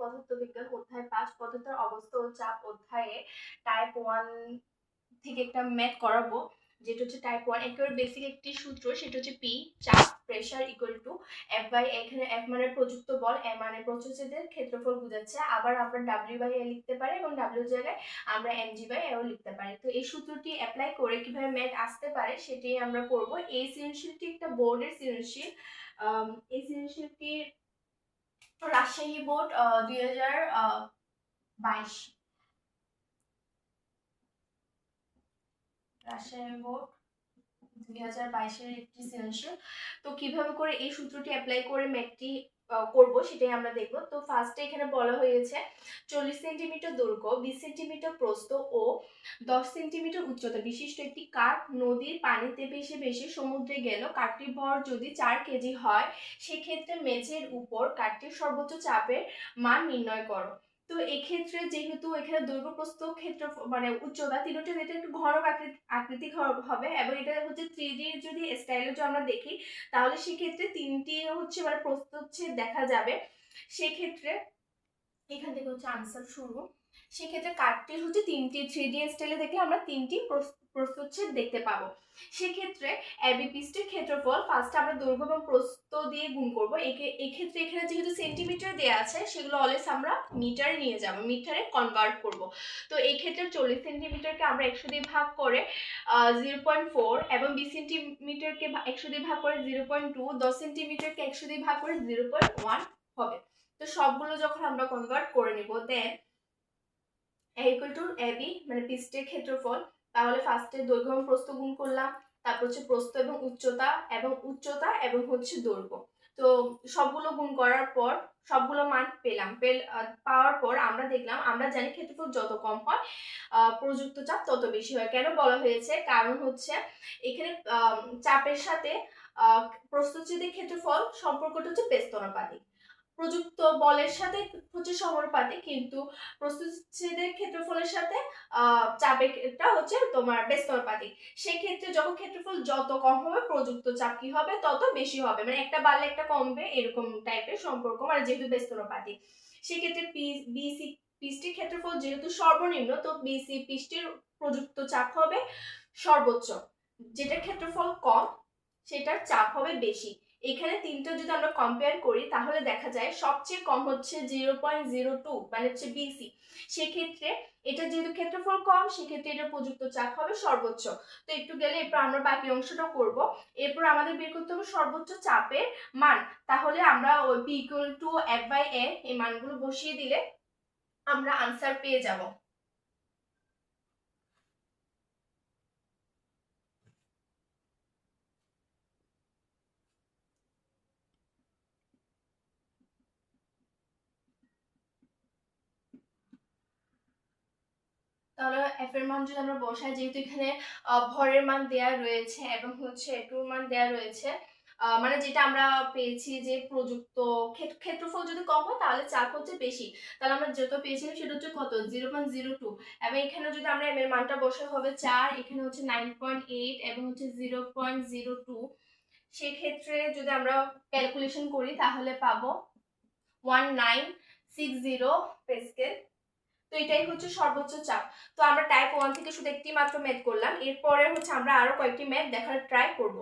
পদার্থবিজ্ঞান অধ্যায় পাঁচ পদার্থের অবস্থা ও চাপ অধ্যায়ে টাইপ ওয়ান থেকে একটা ম্যাথ করাবো, যেটা হচ্ছে টাইপ ওয়ান একেবারে বেসিক একটি সূত্র, সেটা হচ্ছে পি চাপ pressure equal to F by এখানে এফ মানে প্রযুক্ত বল এ মানে প্রচুরছেদের ক্ষেত্রফল বোঝাচ্ছে, আবার আমরা ডাব্লিউ বাই এ লিখতে পারি এবং ডাব্লিউ জায়গায় আমরা এম জি বাই এও লিখতে পারি। তো এই সূত্রটি অ্যাপ্লাই করে কীভাবে ম্যাথ আসতে পারে সেটাই আমরা করব এই সৃজনশীলটি একটা বোর্ডের সৃজনশীল এই এই সৃজনশীলটি রাজশাহী বোর্ড দুই হাজার বাইশ। রাজশাহী বোর্ড দুই হাজার বাইশের একটি সৃজনশীল তো কীভাবে করে এই সূত্রটি অ্যাপ্লাই করে ম্যাথটি করব সেটাই আমরা দেখব। তো ফার্স্টে এখানে বলা হয়েছে, চল্লিশ সেন্টিমিটার দৈর্ঘ্য, বিশ সেন্টিমিটার প্রস্থ ও দশ সেন্টিমিটার উচ্চতা। বিশিষ্ট একটি কাঠ নদীর পানিতে ভেসে ভেসে সমুদ্রে গেল। কাঠটির ভর যদি চার কেজি হয়, সেক্ষেত্রে মেঝের উপর কাঠটির সর্বোচ্চ চাপের মান নির্ণয় করো। তো এক্ষেত্রে যেহেতু এখানে দৈর্ঘ্য প্রস্থ ক্ষেত্র মানে উচ্চতা তিনটা এটা একটু ঘন আকৃতি- হবে। এবং এটা হচ্ছে থ্রি যদি স্টাইলে যদি আমরা দেখি, তাহলে সেক্ষেত্রে তিনটি হচ্ছে মানে প্রস্থচ্ছেদ দেখা যাবে। সেক্ষেত্রে এখান থেকে হচ্ছে আনসার শুরু। সেক্ষেত্রে কাঠটির হচ্ছে তিনটি থ্রি ডি স্টাইলে দেখলে আমরা তিনটি প্রস- প্রস্থচ্ছেদ দেখতে পাবো। সেক্ষেত্রে এবি পিস্টের ক্ষেত্রফল ফার্স্টে আমরা দৈর্ঘ্য এবং প্রস্থ দিয়ে গুণ করব। একে- এক্ষেত্রে এখানে যেহেতু সেন্টিমিটার দেওয়া আছে, সেগুলো অলওয়েজ আমরা মিটারে নিয়ে যাব মিটারে কনভার্ট করব। তো এই ক্ষেত্রে চল্লিশ সেন্টিমিটারকে আমরা একশো দিয়ে ভাগ করে জিরো পয়েন্ট ফোর এবং বিশ সেন্টিমিটারকে একশো দিয়ে ভাগ করে জিরো পয়েন্ট টু দশ সেন্টিমিটারকে একশো দিয়ে ভাগ করে জিরো পয়েন্ট ওয়ান হবে। তো সবগুলো যখন আমরা কনভার্ট করে নিব দেন ইকুয়াল টু এবি মানে পিস্টের ক্ষেত্রফল। তাহলে ফার্স্টে দৈর্ঘ্য এবং প্রস্থ গুণ করলাম। তারপর হচ্ছে প্রস্থ এবং উচ্চতা এবং উচ্চতা এবং হচ্ছে দৈর্ঘ্য। তো সবগুলো গুণ করার পর সবগুলো মান পেলাম। পেল পাওয়ার পর আমরা দেখলাম, আমরা জানি ক্ষেত্রফল যত কম হয় প্রযুক্ত চাপ তত বেশি হয়। কেন বলা হয়েছে? কারণ হচ্ছে এখানে চাপের সাথে প্রস্থচ্ছেদের ক্ষেত্রফল সম্পর্কটা হচ্ছে ব্যস্তনাপাতিক প্রযুক্ত বলের সাথে হচ্ছে সমানুপাতিক, কিন্তু প্রস্তুচ্ছেদের ক্ষেত্রফলের সাথে চাপেরটা হচ্ছে তোমার ব্যস্তনাপাতিক সেক্ষেত্রে যখন ক্ষেত্রফল যত কম হবে, প্রযুক্ত চাপ কি হবে? তত বেশি হবে। মানে একটা বাড়লে একটা কমবে, এরকম টাইপের সম্পর্ক মানে যেহেতু ব্যস্তনাপাতিক সেক্ষেত্রে পি, বিসি, পিস্টির ক্ষেত্রফল যেহেতু সর্বনিম্ন, তো বিসি, পিস্টির প্রযুক্ত চাপ হবে সর্বোচ্চ। যেটার ক্ষেত্রফল কম, সেটার চাপ হবে বেশি। এখানে তিনটা যদি আমরা কম্পেয়ার করি, তাহলে দেখা যায় সবচেয়ে কম হচ্ছে জিরো পয়েন্ট জিরো টু মানে হচ্ছে বিসি সেক্ষেত্রে এটা যেহেতু ক্ষেত্রফল কম, সেক্ষেত্রে এটা প্রযুক্ত চাপ হবে সর্বোচ্চ। তো একটু গেলে এরপর আমরা বাকি অংশটা করব। এরপর আমাদের বের করতে হবে সর্বোচ্চ চাপের মান। তাহলে আমরা ওই P equal to F by A এই মানগুলো বসিয়ে দিলে আমরা আনসার পেয়ে যাব তাহলে এফ এর মান যদি আমরা বসাই, যেহেতু এখানে ভরের মান দেয়া রয়েছে এবং হচ্ছে টুর মান দেয়া রয়েছে মানে যেটা আমরা পেয়েছি যে প্রযুক্ত ক্ষেত্র- ক্ষেত্রফল যদি কম হয়, তাহলে চাপ হচ্ছে বেশি, তাহলে আমরা যত পেয়েছিলাম সেটা হচ্ছে কত? Zero point zero two. এবং এখানে যদি আমরা এম এর মানটা বসাই, হবে চার, এখানে হচ্ছে নাইন পয়েন্ট এইট এবং হচ্ছে জিরো পয়েন্ট জিরো টু। সেক্ষেত্রে যদি আমরা ক্যালকুলেশন করি, তাহলে পাবো one nine six zero pascal এটাই হচ্ছে সর্বোচ্চ চাপ। তো আমরা টাইপ ওয়ান থেকে শুধু একটি মাত্র ম্যাথ করলাম। এরপরে হচ্ছে আমরা আরও কয়েকটি ম্যাথ দেখার ট্রাই করব।